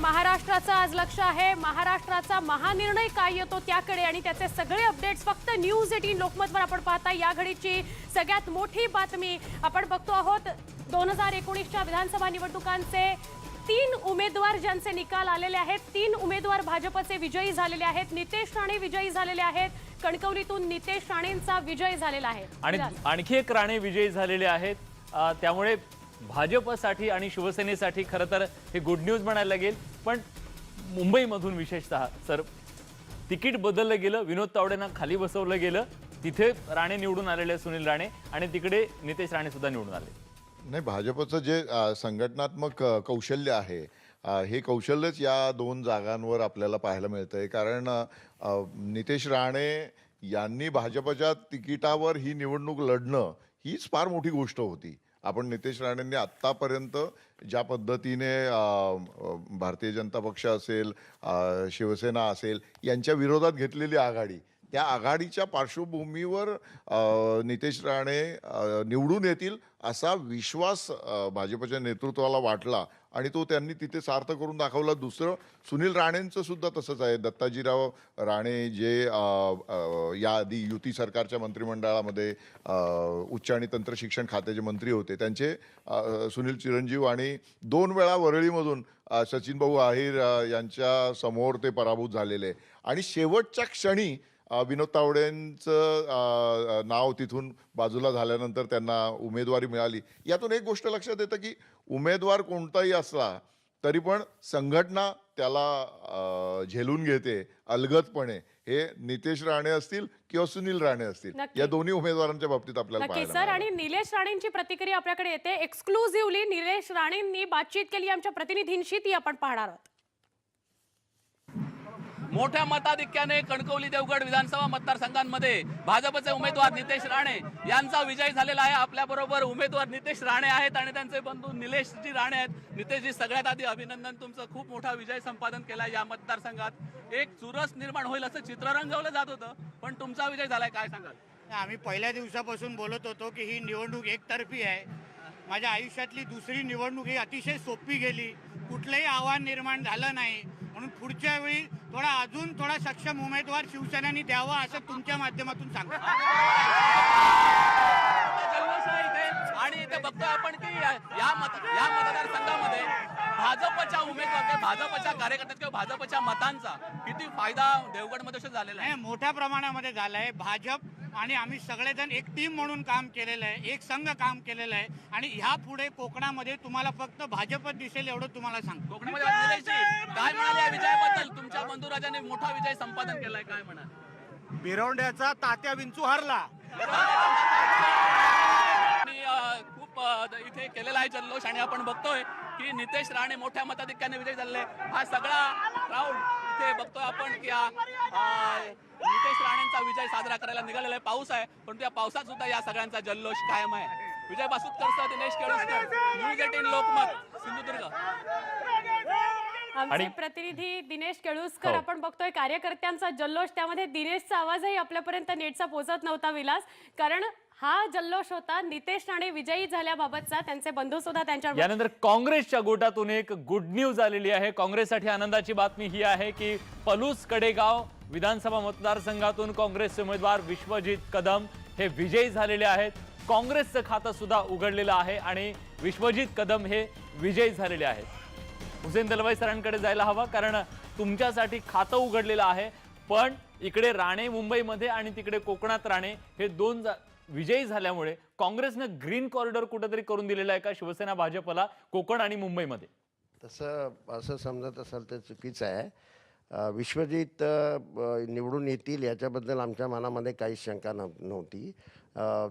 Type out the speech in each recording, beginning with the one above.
महाराष्ट्राचं आज लक्ष आहे. महाराष्ट्राचा महानिर्णय काय येतो त्याकडे आणि त्याचे सगळे अपडेट्स फक्त न्यूज एटीन लोकमतवर आपण पाहता. या घडीची सगळ्यात मोठी बातमी आपण बघतो आहोत. दोन हजार एकोणीसच्या विधानसभा निवडणुकांचे तीन उमेदवार ज्यांचे निकाल आलेले आहेत तीन उमेदवार भाजपचे विजयी झालेले आहेत नितेश राणे विजयी झालेले आहेत कणकवलीतून नितेश राणेंचा विजय झालेला आहे. आणि आणखी एक राणे विजयी झालेले आहेत. त्यामुळे भाजपसाठी आणि शिवसेनेसाठी खरं तर हे गुड न्यूज म्हणायला लागेल. पण मुंबईमधून विशेषतः सर तिकीट बदललं गेलं विनोद तावडेंना खाली बसवलं गेलं तिथे राणे निवडून आलेले सुनील राणे आणि तिकडे नितेश राणे सुद्धा निवडून आले. नाही भाजपचं जे संघटनात्मक कौशल्य आहे हे कौशल्यच या दोन जागांवर आपल्याला पाहायला मिळतंय. कारण नितेश राणे यांनी भाजपच्या तिकिटावर ही निवडणूक लढणं हीच फार मोठी गोष्ट होती. आपण नितेश राणेंनी आत्तापर्यंत ज्या पद्धतीने भारतीय जनता पक्ष असेल शिवसेना असेल यांच्या विरोधात घेतलेली आघाडी त्या आघाडीच्या पार्श्वभूमीवर नितेश राणे निवडून येतील असा विश्वास भाजपच्या नेतृत्वाला वाटला आणि तो त्यांनी तिथे सार्थ करून दाखवला. दुसरं सुनील राणेंचं सुद्धा तसंच आहे. दत्ताजीराव राणे जे या आधी युती सरकारच्या मंत्रिमंडळामध्ये उच्च आणि तंत्र शिक्षण खात्याचे मंत्री होते. त्यांचे सुनील चिरंजीव आणि दोन वेळा वरळीमधून अ, सचिन भाऊ आहिर यांच्या समोर ते पराभूत झालेले. आणि शेवटच्या क्षणी विनोद तावडेंचं नाव तिथून बाजूला झाल्यानंतर त्यांना उमेदवारी मिळाली. यातून एक गोष्ट लक्षात येतं की उमेदवार कोणताही असला तरी पण संघटना त्याला झेलून घेते अलगदपणे. हे नितेश राणे असतील किंवा सुनील राणे असतील. या दोन्ही उमेदवारांच्या बाबतीत आपल्याला सर. आणि निलेश राणेंची प्रतिक्रिया आपल्याकडे येते. एक्सक्लुझिव्हली निलेश राणेंनी बातचीत केली. आमच्या प्रतिनिधींशी ती आपण पाहणार आहोत. मोठ्या मताधिक्याने कणकवली देवगड विधानसभा मतदारसंघांमध्ये भाजपचे उमेदवार नितेश राणे यांचा विजय झालेला आहे. आपल्याबरोबर उमेदवार नितेश राणे आहेत आणि त्यांचे बंधू निलेशजी राणे आहेत. नितेशजी सगळ्यात आधी अभिनंदन. तुमचं खूप मोठा विजय संपादन केला या मतदारसंघात. एक चुरस निर्माण होईल असं चित्र रंगवलं जात होतं पण तुमचा विजय झालाय काय सांगाल? आम्ही पहिल्या दिवसापासून बोलत होतो की ही निवडणूक एकतर्फी आहे. माझ्या आयुष्यातली दुसरी निवडणूक ही अतिशय सोपी गेली. कुठलंही आव्हान निर्माण झालं नाही. म्हणून पुढच्या वेळी थोडा अजून थोडा सक्षम उमेदवार शिवसेनेनी द्यावा असं तुमच्या माध्यमातून सांगतो. इथे आणि इथे बघतोय आपण की या मत या मतदारसंघामध्ये भाजपच्या उमेदवार भाजपच्या कार्यकर्त्यात किंवा भाजपच्या मतांचा किती फायदा देवगडमध्ये झालेला आहे? हे मोठ्या प्रमाणामध्ये झालं आहे भाजप आणि आम्ही सगळेजण एक टीम म्हणून काम केलेलं आहे एक संघ काम केलेलं आहे. आणि ह्या पुढे कोकणामध्ये तुम्हाला फक्त भाजपच दिसेल एवढं तुम्हाला सांगतो. कोकणामध्ये निलेशजी, काय म्हणाले या विजयाबद्दल? तुमच्या बंधुराजाने मोठा विजय संपादन केलाय काय म्हणाल? बिरवंड्याचा तात्या विंचू हरला. आणि अ, खूप अ, द- इथे केलेला आहे जल्लोष आणि आपण बघतोय की नितेश राणे मोठ्या मताधिक्याने विजय आहे. हा सगळा क्राऊड इथे बघतोय आपण की अ, नितेश राणेंचा विजय साजरा करायला निघालेला आहे. पाऊस आहे. पण त्या पावसात सुद्धा या सगळ्यांचा जल्लोष कायम आहे. विजय बासुतकर सह दिनेश केळुसकर न्यूज एटीन लोकमत सिंधुदुर्ग. आमचे आणि- प्रतिनिधी दिनेश केळुसकर हो. आपण बघतोय कार्यकर्त्यांचा जल्लोष. त्यामध्ये दिनेशचा आवाजही आपल्यापर्यंत नेटचा पोहोचत नव्हता विलास. कारण हा जल्लोष होता. नितेश राणे विजयी झाल्याबाबतचा त्यांचे बंधू सुद्धा त्यांच्या यानंतर काँग्रेसच्या गोटातून एक गुड न्यूज आलेली आहे. काँग्रेससाठी आनंदाची बातमी ही आहे की पलूस कडेगाव विधानसभा मतदारसंघातून काँग्रेसचे उमेदवार विश्वजित कदम हे विजयी झालेले आहेत. काँग्रेसचं खातं सुद्धा उघडलेलं आहे आणि विश्वजित कदम हे विजयी झालेले आहेत. हुसेन दलवाई सरांकडे जायला हवा कारण तुमच्यासाठी खातं उघडलेलं आहे. पण इकडे राणे मुंबईमध्ये आणि तिकडे कोकणात राणे हे दोन जा- विजयी झाल्यामुळे काँग्रेसनं ग्रीन कॉरिडॉर कुठेतरी करून दिलेला आहे का? शिवसेना भाजपला कोकण आणि मुंबईमध्ये? तसं असं समजत असाल तर चुकीचं आहे. विश्वजीत विश्वजित निवडून येतील याच्याबद्दल आमच्या मनामध्ये काही शंका नव्हती.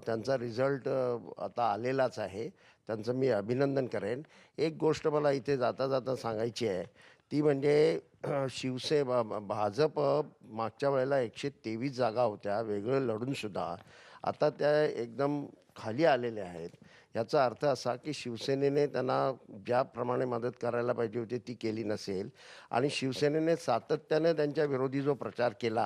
त्यांचा रिझल्ट आता आलेलाच आहे. त्यांचं मी अभिनंदन करेन. एक गोष्ट मला इथे जाता जाता सांगायची आहे. ती म्हणजे शिवसे भाजप मागच्या वेळेला एकशे तेवीस जागा होत्या. वेगळं लढूनसुद्धा आता त्या एकदम खाली आलेल्या आहेत. याचा अर्थ असा की शिवसेनेने त्यांना ज्याप्रमाणे मदत करायला पाहिजे होती ती केली नसेल. आणि शिवसेनेने सातत्याने त्यांच्या विरोधी जो प्रचार केला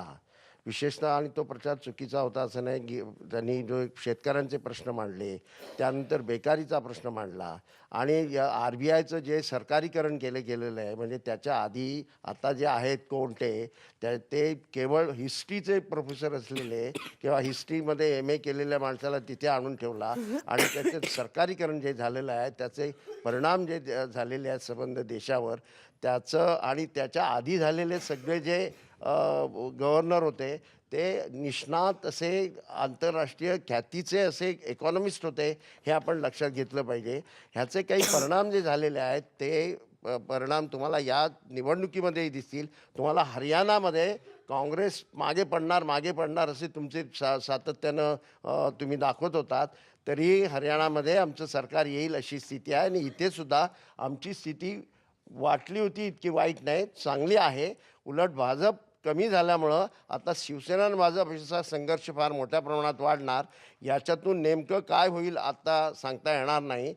विशेषतः आणि तो प्रचार चुकीचा होता असं नाही की त्यांनी जो शेतकऱ्यांचे प्रश्न मांडले त्यानंतर बेकारीचा प्रश्न मांडला आणि आर बी आयचं जे सरकारीकरण केलं गेलेलं आहे म्हणजे त्याच्या आधी आता जे आहेत कोणते त्या ते केवळ हिस्ट्रीचे प्रोफेसर असलेले किंवा हिस्ट्रीमध्ये एम ए केलेल्या माणसाला तिथे आणून ठेवला आणि त्याचं सरकारीकरण जे झालेलं आहे त्याचे परिणाम जे झालेले आहेत संबंध देशावर त्याचं आणि त्याच्या आधी झालेले सगळे जे गव्हर्नर होते ते निष्णात असे आंतरराष्ट्रीय ख्यातीचे असे इकॉनॉमिस्ट होते हे आपण लक्षात घेतलं पाहिजे. ह्याचे काही परिणाम जे झालेले आहेत ते प- परिणाम तुम्हाला या निवडणुकीमध्येही दिसतील. तुम्हाला हरियाणामध्ये काँग्रेस मागे पडणार मागे पडणार असे तुमचे सा सातत्यानं तुम्ही दाखवत होतात. तरी हरियाणामध्ये आमचं सरकार येईल अशी स्थिती आहे आणि इथेसुद्धा आमची स्थिती वाटली होती इतकी वाईट नाही चांगली आहे. उलट भाजप कमी झाल्यामुळं आता शिवसेना आणि भाजप संघर्ष फार मोठ्या प्रमाणात वाढणार. याच्यातून नेमकं काय होईल आता सांगता येणार नाही.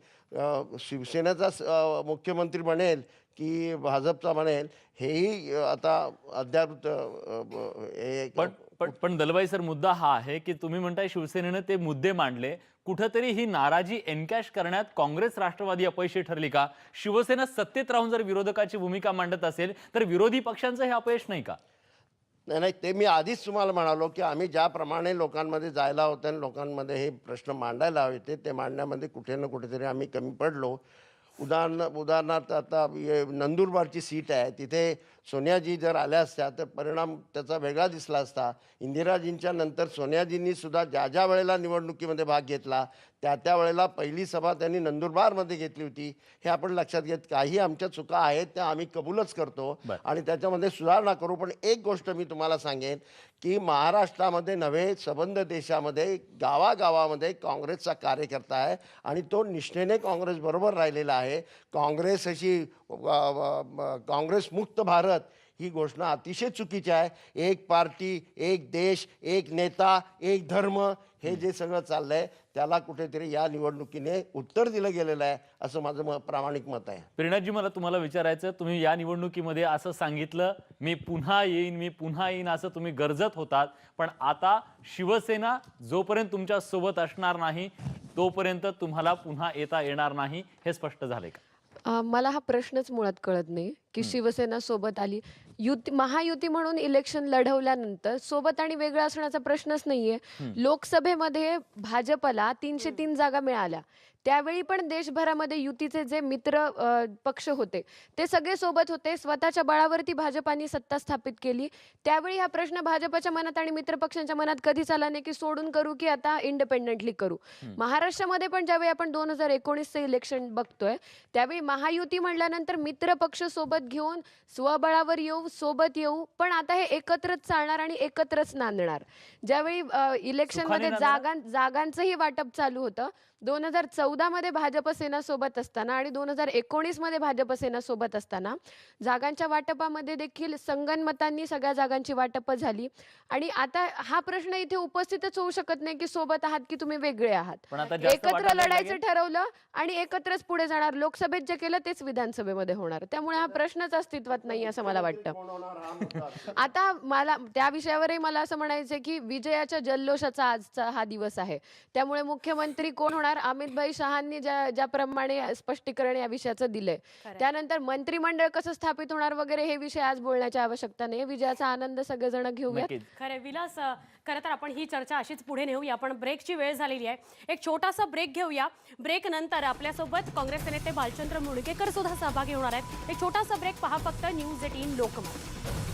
शिवसेनेचा मुख्यमंत्री म्हणेल की भाजपचा म्हणेल हेही आता अद्याप पण पण पण दलबाई सर मुद्दा हा आहे की तुम्ही म्हणताय शिवसेनेनं ते मुद्दे मांडले. कुठंतरी ही नाराजी एनकॅश करण्यात काँग्रेस राष्ट्रवादी अपयशी ठरली का? शिवसेना सत्तेत राहून जर विरोधकाची भूमिका मांडत असेल तर विरोधी पक्षांचं हे अपयश नाही का? नाही नाही ते मी आधीच तुम्हाला म्हणालो की आम्ही ज्याप्रमाणे लोकांमध्ये जायला होतं आणि लोकांमध्ये हे प्रश्न मांडायला हवे होते ते मांडण्यामध्ये कुठे ना कुठेतरी आम्ही कमी पडलो. उदाहरण उदाहरणार्थ आता नंदुरबारची सीट आहे तिथे सोनियाजी जर आल्या असत्या तर परिणाम त्याचा वेगळा दिसला असता. इंदिराजींच्या नंतर सोनियाजींनी सुद्धा ज्या ज्या वेळेला निवडणुकीमध्ये भाग घेतला त्या त्या वेळेला पहिली सभा त्यांनी नंदुरबारमध्ये घेतली होती. हे आपण लक्षात घेत काही आमच्या चुका आहेत त्या आम्ही कबूलच करतो. आणि त्याच्यामध्ये सुधारणा करू. पण एक गोष्ट मी तुम्हाला सांगेन की महाराष्ट्रामध्ये नव्हे सबंध देशामध्ये गावागावामध्ये काँग्रेसचा कार्यकर्ता आहे आणि तो निष्ठेने काँग्रेस बरोबर राहिलेला आहे. काँग्रेस अशी काँग्रेसमुक्त काँग्रेस मुक्त भारत ही घोषणा अतिशय चुकीची आहे. एक पार्टी एक देश एक नेता एक धर्म हे जे सगळं चाललंय त्याला कुठेतरी या निवडणुकीने उत्तर दिलं गेलेलं आहे असं माझं म प्रामाणिक मत आहे. प्रेरणाजी मला तुम्हाला विचारायचं तुम्ही या निवडणुकीमध्ये असं सांगितलं मी पुन्हा येईन मी पुन्हा येईन असं तुम्ही गरजत होतात पण आता शिवसेना जोपर्यंत तुमच्यासोबत असणार नाही तोपर्यंत तुम्हाला पुन्हा येता येणार नाही हे स्पष्ट झाले का? अ, मला हा प्रश्नच मुळात कळत नाही. की शिवसेना सोबत आली. युती महायुती म्हणून इलेक्शन लढवल्यानंतर सोबत आणि वेगळं असण्याचा प्रश्नच नाहीये. लोकसभेमध्ये भाजपला तीनशे तीन जागा मिळाल्या. त्यावेळी पण देशभरामध्ये युतीचे जे मित्र अ, पक्ष होते ते सगळे सोबत होते. स्वतःच्या बळावरती भाजपाने सत्ता स्थापित केली. त्यावेळी हा प्रश्न भाजपच्या मनात आणि मित्र पक्षांच्या मनात कधीच आला नाही की सोडून करू की आता इंडिपेंडेंटली करू? महाराष्ट्रामध्ये पण ज्यावेळी आपण दोन हजार एकोणीसचं इलेक्शन बघतोय त्यावेळी महायुती म्हणल्यानंतर मित्र पक्ष सोबत घेऊन स्वबळावर येऊ सोबत येऊ पण आता हे एकत्रच चालणार आणि एकत्रच नांदणार. ज्यावेळी इलेक्शनमध्ये? जागां जागांचंही वाटप चालू होतं. दोन हजार चौदामध्ये भाजप सेना सोबत असताना आणि दोन हजार एकोणीसमध्ये भाजप सेना सोबत असताना जागांच्या वाटपामध्ये देखील संगनमतांनी सगळ्या जागांची वाटप झाली. आणि आता हा प्रश्न इथे उपस्थितच होऊ शकत नाही की सोबत आहात की तुम्ही वेगळे आहात. एकत्र लढायचं? ठरवलं आणि एकत्रच पुढे जाणार. लोकसभेत जे केलं तेच विधानसभेमध्ये होणार. त्यामुळे हा प्रश्नच अस्तित्वात नाही असं मला वाटतं. आता मला त्या विषयावरही मला असं म्हणायचं की विजयाच्या जल्लोषाचा आजचा हा दिवस आहे. त्यामुळे मुख्यमंत्री कोण होणार? अमित भाई शहांनी ज्या ज्याप्रमाणे स्पष्टीकरण या विषयाचं दिलंय. त्यानंतर मंत्रिमंडळ कसं स्थापित होणार वगैरे हे विषय आज बोलण्याची आवश्यकता नाही विजयाचा आनंद सगळेजण घेऊयात. खरं विलास खरं तर आपण ही चर्चा अशीच पुढे नेऊया. आपण ब्रेकची वेळ झालेली आहे. एक छोटासा ब्रेक घेऊया. ब्रेक नंतर आपल्यासोबत काँग्रेसचे नेते भालचंद्र मुणगेकर सुद्धा सहभागी होणार आहेत. एक छोटासा ब्रेक पहा फक्त न्यूज एटीन लोकमत.